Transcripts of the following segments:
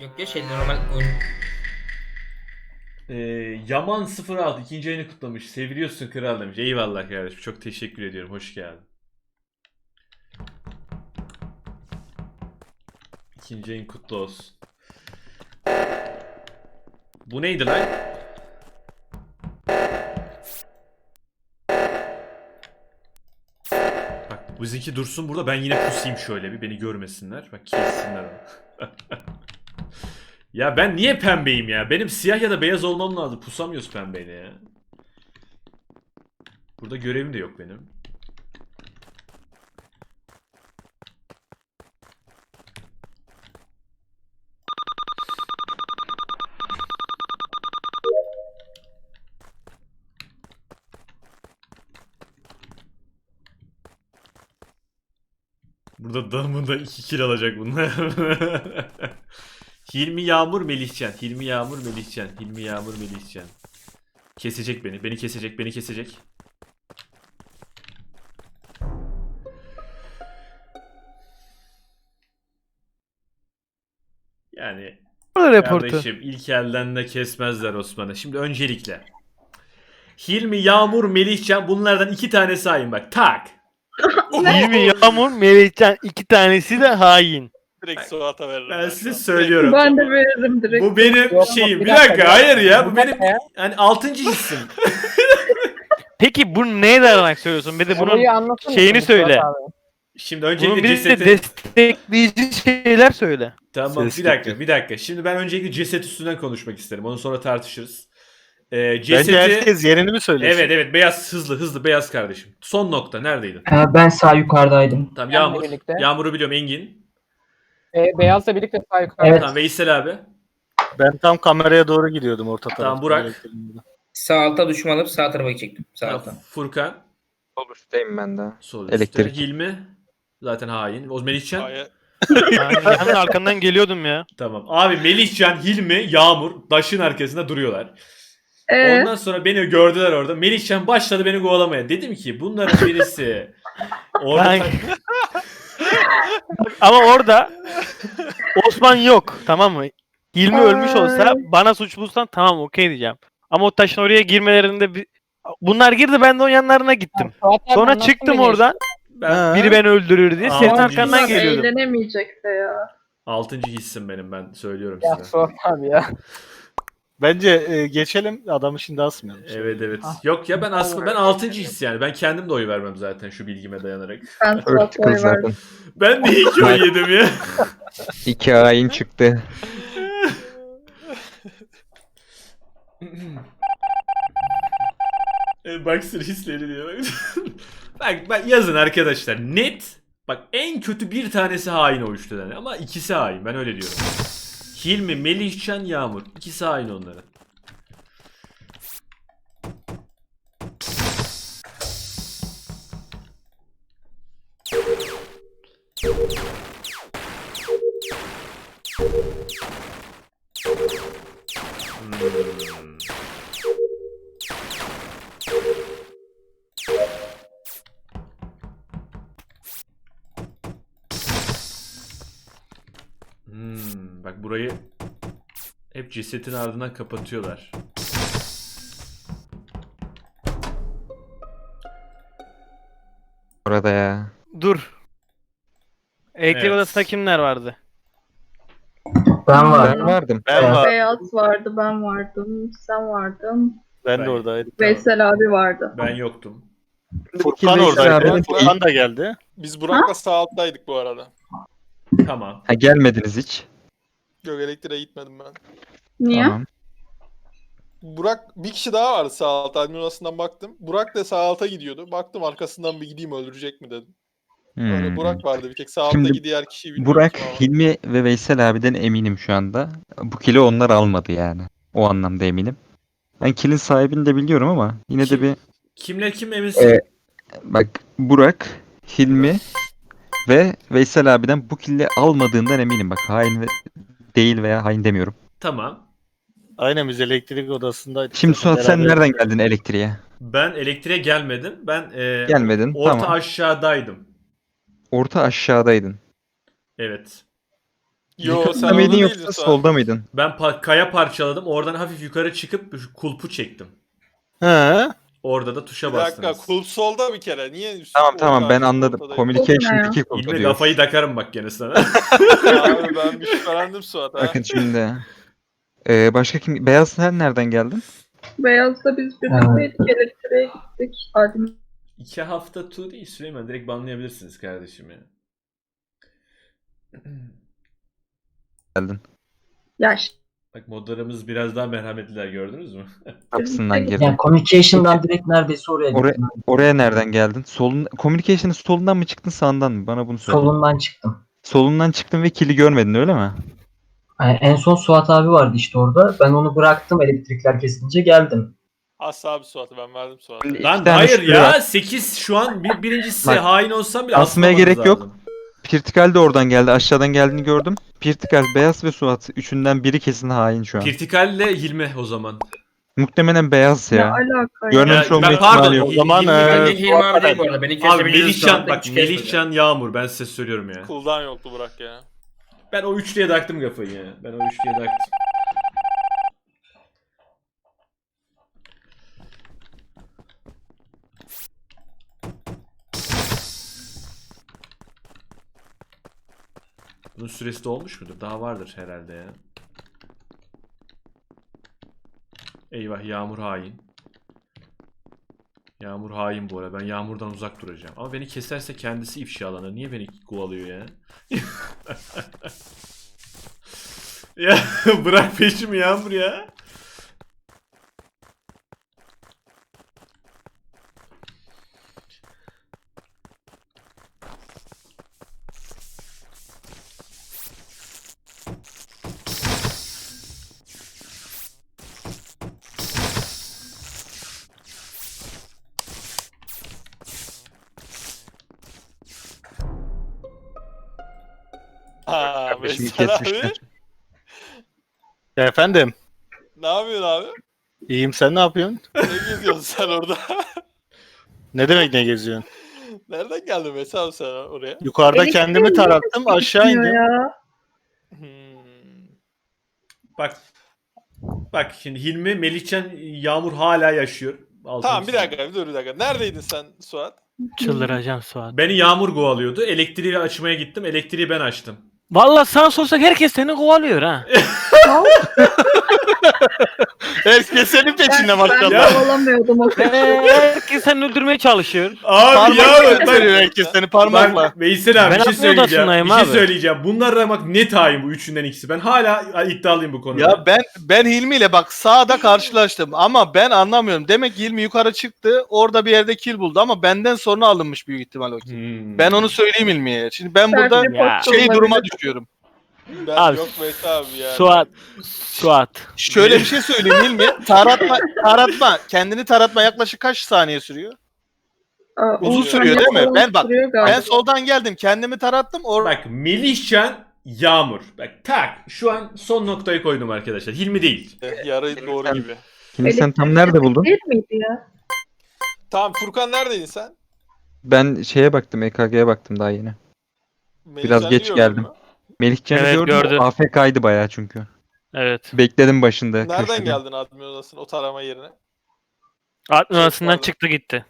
Yok ya şeyde normal oyun. Ee, Yaman 06 ikinci ayını kutlamış. Seviliyorsun kral demiş. Eyvallah kardeşim. Çok teşekkür ediyorum. Hoş geldin. İkinci ayın kutlu olsun. Bu neydi lan? Bak bizimki dursun burada. Ben yine pusayım şöyle bir. Beni görmesinler. Bak kessinler onu. Ya ben niye pembeyim ya? Benim siyah ya da beyaz olmam lazım. Pusamıyoruz pembeyle ya. Burada görevim de yok benim. Burada damında 2 kill alacak bunlar. Hilmi Yağmur Melihcan. Hilmi Yağmur Melihcan. Hilmi Yağmur Melihcan. Kesecek beni. Beni kesecek. Beni kesecek. Yani reportu. kardeşim ilk elden de kesmezler Osman'ı. Şimdi öncelikle. Hilmi Yağmur Melihcan bunlardan iki tane sayın bak. Tak. Hilmi Yağmur, Melihcan iki tanesi de hain. Direkt Suat'a veririm. Ben size söylüyorum. Ben de veririm direkt. Bu benim Yok, şeyim. bir Bir dakika hayır ya. Bu benim ya. yani altıncı hissim. Peki bu neye dayanarak söylüyorsun? Bir de bunun anlatsana şeyini söyle. abi. Şimdi bunun öncelikle bir de cesedi... destekleyici şeyler söyle. Tamam Ses bir dakika gitti. bir dakika. Şimdi ben öncelikle ceset üstünden konuşmak isterim. Onu sonra tartışırız. Ee, Bence herkes yerini mi söylesin? Evet evet beyaz hızlı hızlı beyaz kardeşim. Son nokta neredeydin? Ee, ben sağ yukarıdaydım. Tamam Benle Yağmur. birlikte. Yağmur'u biliyorum Engin. Ee, Beyaz'la birlikte sağ yukarı. Evet. Tamam Veysel abi. Ben tam kameraya doğru gidiyordum orta tarafa. Tamam, Burak. Sağ alta düşman alıp sağ tarafa gidecektim. Sağ Tamam, alta. Furkan. Sol üstteyim ben de. Sol Elektrik. üstte. Hilmi. Zaten hain. O Melihcan. Hayır. Yani hemen arkandan geliyordum ya. Tamam. Abi Melihcan, Hilmi, Yağmur daşın arkasında duruyorlar. Ee, Ondan sonra beni gördüler orada. Melihcan başladı beni kovalamaya. Dedim ki bunların birisi orada Ben- Ama orada Osman yok tamam mı? Hilmi ölmüş olsa bana suç bulsan tamam okey diyeceğim. Ama o taşın oraya girmelerinde bir... Bunlar girdi ben de o yanlarına gittim. Sonra çıktım beni. oradan ben biri beni öldürür diye Aa, senin bilmiyorum. arkandan geliyordum. eğlenemeyecek de ya. altıncı hissim benim ben söylüyorum Ya size. Suat abi ya. Bence e, geçelim adamı şimdi asmayalım. Evet evet. Yok ya ben aslında ben altıncı his yani. Ben kendim de oy vermem zaten şu bilgime dayanarak. Ben çıkın oy verdim. Ben de iki oy yedim ya. İki hain çıktı. E, Baksır hisleri diyor. bak, bak yazın arkadaşlar. Net. Bak en kötü bir tanesi hain o üçlüden. Ama ikisi hain. Ben öyle diyorum. Hilmi, Melihcan, Yağmur. İkisi hain onların. Hep cesetin ardından kapatıyorlar. Orada ya. Dur. Elektrik Evet. odasında kimler vardı? Ben var. Ben vardım. Ben var. Beyaz vardı, ben vardım, sen vardın. Ben Ben- de oradaydım. Veysel abi vardı. Ben yoktum. Furkan Veysel oradaydı. abi- Furkan da geldi. Biz Burak'la sağ alttaydık bu arada. Tamam. Ha gelmediniz hiç. Yok elektriğe gitmedim ben. Niye? Tamam. Burak bir kişi daha vardı sağ altta admin odasından baktım. Burak da sağ alta gidiyordu. Baktım arkasından bir gideyim öldürecek mi dedim. Öyle Hmm. Burak vardı bir tek sağ altta Şimdi diğer kişiyi bilmiyorum. Burak, kim ama. Hilmi ve Veysel abiden eminim şu anda. Bu kili onlar almadı yani. O anlamda eminim. Ben kilin sahibini de biliyorum ama yine de Kim? bir Kimler kim eminsin? Ee, bak Burak, Hilmi ve Veysel abiden bu killi almadığından eminim. Bak hain ve değil veya hain demiyorum. Tamam. Aynen biz elektrik odasındaydık. Şimdi Suat sen Beraber- nereden geldin elektriğe? Ben elektriğe gelmedim. Ben e, Gelmedin. orta tamam. aşağıdaydım. Orta aşağıdaydın. Evet. Yo sen Yukarıda orada mıydın değildin yoksa Suat. solda mıydın? Ben pa- kaya parçaladım. Oradan hafif yukarı çıkıp şu kulpu çektim. He. Orada da tuşa Bir dakika bastınız. kulp solda bir kere. Niye üst- Tamam tamam ben anladım. ortadayım? Communication 2 İlmi diyor. kafayı takarım bak gene sana. Abi ben bir şüphelendim Suat ha. Bakın şimdi. Ee, başka kim? Beyaz sen nereden geldin? Beyaz'da biz birlikteydik. Elektriğe gittik. Admin. İki hafta tu değil Süleyman. Direkt banlayabilirsiniz kardeşim ya. Geldin. Ya Bak modlarımız biraz daha merhametliler gördünüz mü? Kapısından girdin. Yani communication'dan direkt neredeyse oraya Oraya, gittim. oraya nereden geldin? Solun, communication'ın solundan mı çıktın sağından mı? Bana bunu söyle. Solundan çıktım. Solundan çıktın ve kili görmedin öyle mi? Yani en son Suat abi vardı işte orada. Ben onu bıraktım elektrikler kesilince geldim. Asla abi Suat'ı ben verdim Suat'a. İki Lan tane hayır şüphe ya var. 8 şu an bir, birincisi Bak, hain olsam bile asmaya asmamanız gerek yok. lazım. Pirtikal de oradan geldi. Aşağıdan geldiğini gördüm. Pirtikal, Beyaz ve Suat. Üçünden biri kesin hain şu an. Pirtikal'le Hilmi o zaman. Muhtemelen Beyaz ne ya. alaka ya? Görmemiş Ya, olma ben pardon. ihtimali yok. O zaman, Hilmi- e, Hilmi abi değil bu arada. Beni Abi kesebiliriz. Melihcan bak Melihcan Yağmur ben size söylüyorum ya. Cooldown yoktu Burak ya. Ben o üçlüye taktım kafayı ya. Ben o üçlüye taktım. Bunun süresi de olmuş mudur? Daha vardır herhalde ya. Eyvah Yağmur hain. Yağmur hain bu arada. Ben Yağmur'dan uzak duracağım. Ama beni keserse kendisi ifşalanır. Niye beni kovalıyor ya? ya bırak peşimi Yağmur ya. Ha, Kardeşimi Veysel abi. kesmişler. Efendim. Ne yapıyorsun abi? İyiyim sen ne yapıyorsun? Ne geziyorsun sen orada? Ne demek ne geziyorsun? Nereden geldin Veysel abi sen oraya? Yukarıda kendimi niye tarattım aşağı indim. Ya. Hmm. Bak. Bak şimdi Hilmi, Melihcan, Yağmur hala yaşıyor. Altını Tamam bir dakika bir dur bir dakika. Neredeydin sen Suat? Çıldıracağım Suat. Beni Yağmur kovalıyordu. Elektriği açmaya gittim. Elektriği ben açtım. Valla sana sorsak herkes seni kovalıyor ha. Herkes senin peşinde Ben, ben maşallah. olamıyordum o kadar. herkes seni öldürmeye çalışıyor. Abi Parmakla bak. gösteriyor herkes seni parmakla. Bak Veysel abi Ben bir şey atma söyleyeceğim. odasındayım Bir şey abi. söyleyeceğim. Bunlar bak net hain bu üçünden ikisi. Ben hala iddialıyım bu konuda. Ya ben ben Hilmi ile bak sağda karşılaştım ama ben anlamıyorum. Demek ki Hilmi yukarı çıktı. Orada bir yerde kill buldu ama benden sonra alınmış büyük ihtimal o kill. Hmm. Ben onu söyleyeyim Hilmi'ye. Şimdi ben burada Ya. Şey duruma düşüyorum. Ben Abi, yok Veysel abi ya. Suat. Suat. Şöyle bir şey söyleyeyim Hilmi. Taratma, taratma. Kendini taratma yaklaşık kaç saniye sürüyor? Aa, Uzun sürüyor değil mi? Ben bak, Ben galiba. soldan geldim. Kendimi tarattım. Or Bak Melihcan, Yağmur. Bak tak. Şu an son noktayı koydum arkadaşlar. Hilmi değil. Yarı doğru gibi. Şimdi sen tam nerede buldun? Değil miydi ya? Tamam Furkan neredeydin sen? Ben şeye baktım, EKG'ye baktım daha yeni. Melihcan'ı geç geldim. mü? Melihcan'ı Evet, gördüm. gördüm. AFK'ydı bayağı çünkü. Evet. Bekledim başında. Nereden köşede. geldin admin odasına o tarama yerine? Admin odasından pardon. çıktı gitti.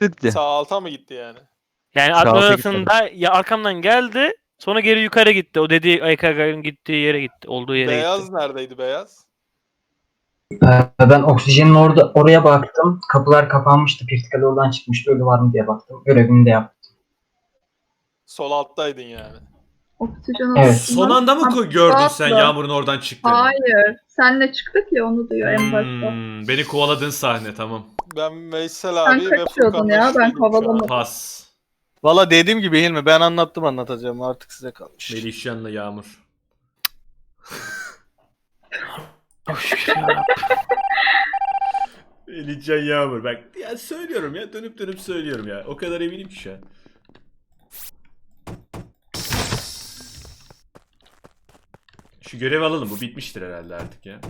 Gitti. Sağ alta mı gitti yani? Yani admin alta odasında ya arkamdan geldi. Sonra geri yukarı gitti. O dediği AKG'nin gittiği yere gitti. Olduğu yere Beyaz gitti. neredeydi beyaz? Ee, ben oksijenin orada oraya baktım. Kapılar kapanmıştı. Pirtikal oradan çıkmıştı. Ölü var mı diye baktım. Görevimi de yaptım. Sol alttaydın yani. Oksijen Evet. Son anda mı ko- gördün sen. Yağmur'un oradan çıktığını? Hayır. Senle çıktık ya onu diyor en başta. Hmm, beni kovaladığın sahne tamam. Ben Veysel Sen abi ve kaçıyordun Furkan'la ya, ben şüpheliyim şu an. kovalamadım. Pas. Valla dediğim gibi Hilmi ben anlattım anlatacağım. Artık size kalmış. Melihcan'la Yağmur. Oh. Melihcan Yağmur. Bak ya söylüyorum ya dönüp dönüp söylüyorum ya. O kadar eminim ki şu an. Şu görevi alalım bu bitmiştir herhalde artık ya.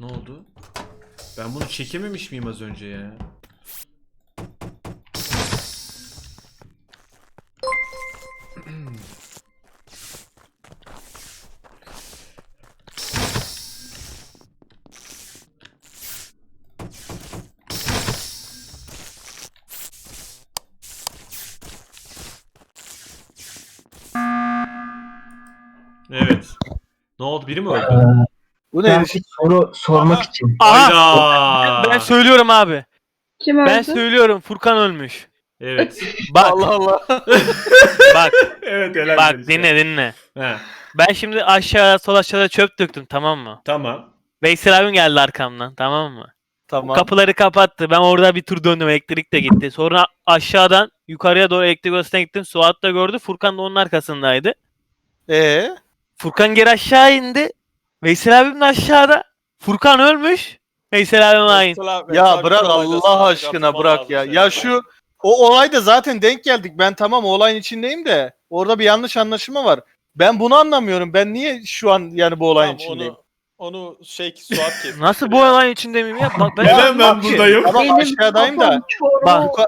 Ne oldu? Ben bunu çekememiş miyim az önce ya? Biri mi öldü? Ee, Bu ben neydi? bir soru sormak için. Aha! Hayda. Ben söylüyorum abi. Kim öldü? Ben söylüyorum Furkan ölmüş. Evet. Bak Allah Allah. bak evet helal bak olsun. dinle dinle. He, Ben şimdi aşağı sol aşağıda çöp döktüm tamam mı? tamam. Veysel abim geldi arkamdan tamam mı? Tamam. Kapıları kapattı. Ben orada bir tur döndüm. Elektrik de gitti. Sonra aşağıdan yukarıya doğru elektrik odasına gittim. Suat da gördü. Furkan da onun arkasındaydı. Ee? Furkan geri aşağı indi. Veysel abim de aşağıda. Furkan ölmüş. Veysel abim hain. Ya bırak Allah aşkına bırak ya. Ya şu o olayda zaten denk geldik. Ben tamam o olayın içindeyim de orada bir yanlış anlaşılma var. Ben bunu anlamıyorum. Ben niye şu an yani bu olayın içindeyim? Onu, onu şey Suat kesti. Nasıl bu olay içinde miyim ya? Bak ben Neden ben buradayım? Tamam Benim aşağıdayım da Bak.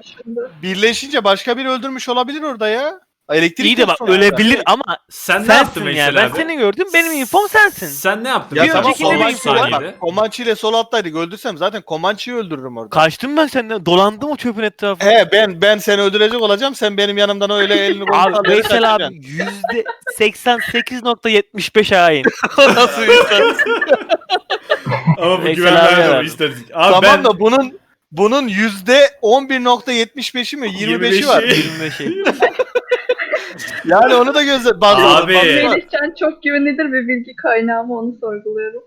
birleşince başka biri öldürmüş olabilir orada ya. Elektrik iyi de yok bak ölebilir ama Sen ne yaptın sensin Veysel yani. Ben abi? seni gördüm. Benim infom sensin. Sen ne yaptın? Ya Bir tamam önceki ne maç bileyim, saniyede. Bak, Komançı ile sol attaydık. Öldürsem zaten Komançı'yı öldürürüm orada. Kaçtım ben senden. Dolandım o çöpün etrafında. He ben ben seni öldürecek olacağım. Sen benim yanımdan öyle elini kolunu Abi sallayarak Veysel abi kaçacaksın. yüzde 88.75 hain. Nasıl insan? Ama bu Veysel güven abi vermiyor istatistik. Abi tamam ben da bunun bunun yüzde 11.75'i mi 25'i var. 25'i. Yani onu da gözle. Abi. bak- Melihcan çok güvenilir bir bilgi kaynağı mı onu sorguluyorum.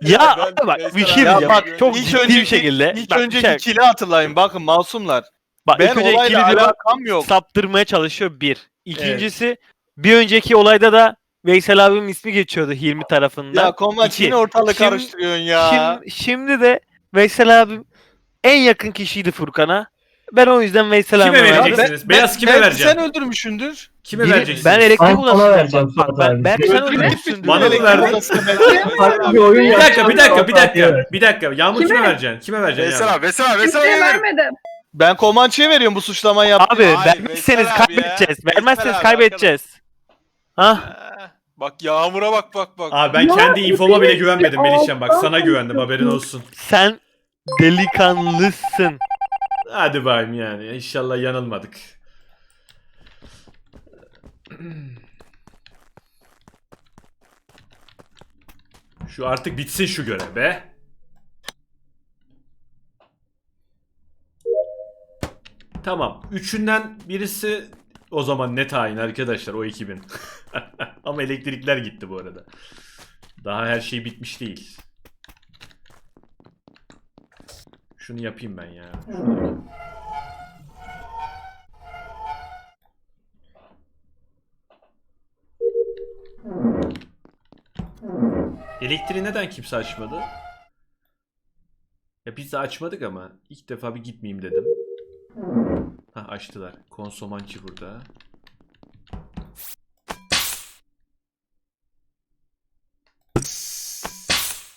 ya ben- bak bir şey Ya diyeceğim. bak Çok ilk ciddi bir önceki, şekilde. ilk bak, bir önceki şey- kili hatırlayın bakın masumlar. bak, Ben ilk önce olayla ikili diyor, alakam yok. saptırmaya çalışıyor bir. İkincisi bir önceki olayda da Veysel abimin ismi geçiyordu Hilmi tarafından. Ya Komanç İki. yine ortalığı karıştırıyorsun ya. Şimdi, şimdi de Veysel abim en yakın kişiydi Furkan'a. Ben o yüzden Veysel Kime vereceksiniz? Beyaz kime belki vereceksin? Sen öldürmüşsündür. Kime Biri- vereceksin? Ben elektrik Ben ona vereceğim Bak, Suat ben, belki sen Öldürüp öldürmüşsündür. Bana mı Elektrik verdin? Farklı bir oyun Bir dakika, bir dakika, bir dakika. Bir dakika. Yağmur kime Kime? vereceksin? Kime vereceksin? Veysel Yağmur? abi, Veysel abi, Veysel Kimseye abi. vermedim. Ben Komançı'ya veriyorum bu suçlamayı yaptım. Abi Hayır, vermezseniz Veysel abi ya. kaybedeceğiz. Veysel Vermezseniz abi, kaybedeceğiz. Ha? Eh, Bak Yağmur'a bak bak bak. Abi ben Ya, kendi infoma bile güvenmedim Melihcan bak sana güvendim haberin olsun. Sen delikanlısın. Hadi bayım yani inşallah yanılmadık. Şu artık bitsin şu görev be. Tamam. Üçünden birisi o zaman net hain arkadaşlar o ekibin. Ama elektrikler gitti bu arada. Daha her şey bitmiş değil. Şunu yapayım ben ya. Şunu- Elektriği neden kimse açmadı? Ya biz de açmadık ama ilk defa bir gitmeyeyim dedim. Ha açtılar. Konsomançı burada.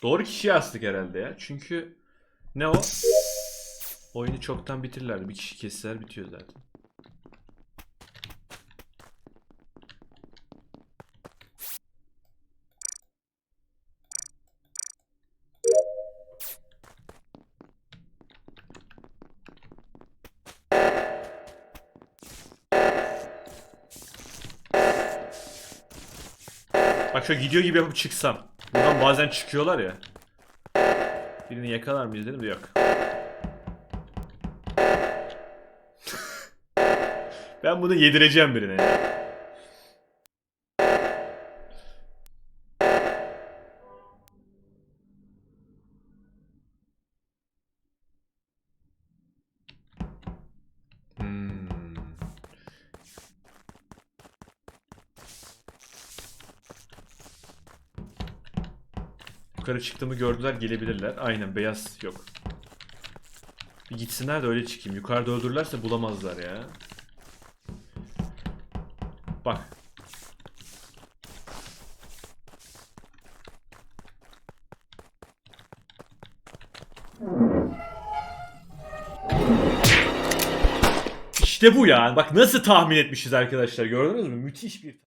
Doğru kişiye astık herhalde ya. Çünkü ne o? Oyunu çoktan bitirirlerdi. Bir kişi kesseler bitiyor zaten. Bak şöyle gidiyor gibi yapıp çıksam. Buradan bazen çıkıyorlar ya. Birini yakalar mıyız dedim de yok. ben bunu yedireceğim birine ya. Yukarı çıktığımı gördüler gelebilirler. Aynen beyaz yok. Bir gitsinler de öyle çıkayım. Yukarıda öldürürlerse bulamazlar ya. Bak. İşte bu ya. Bak nasıl tahmin etmişiz arkadaşlar. Gördünüz mü? Müthiş bir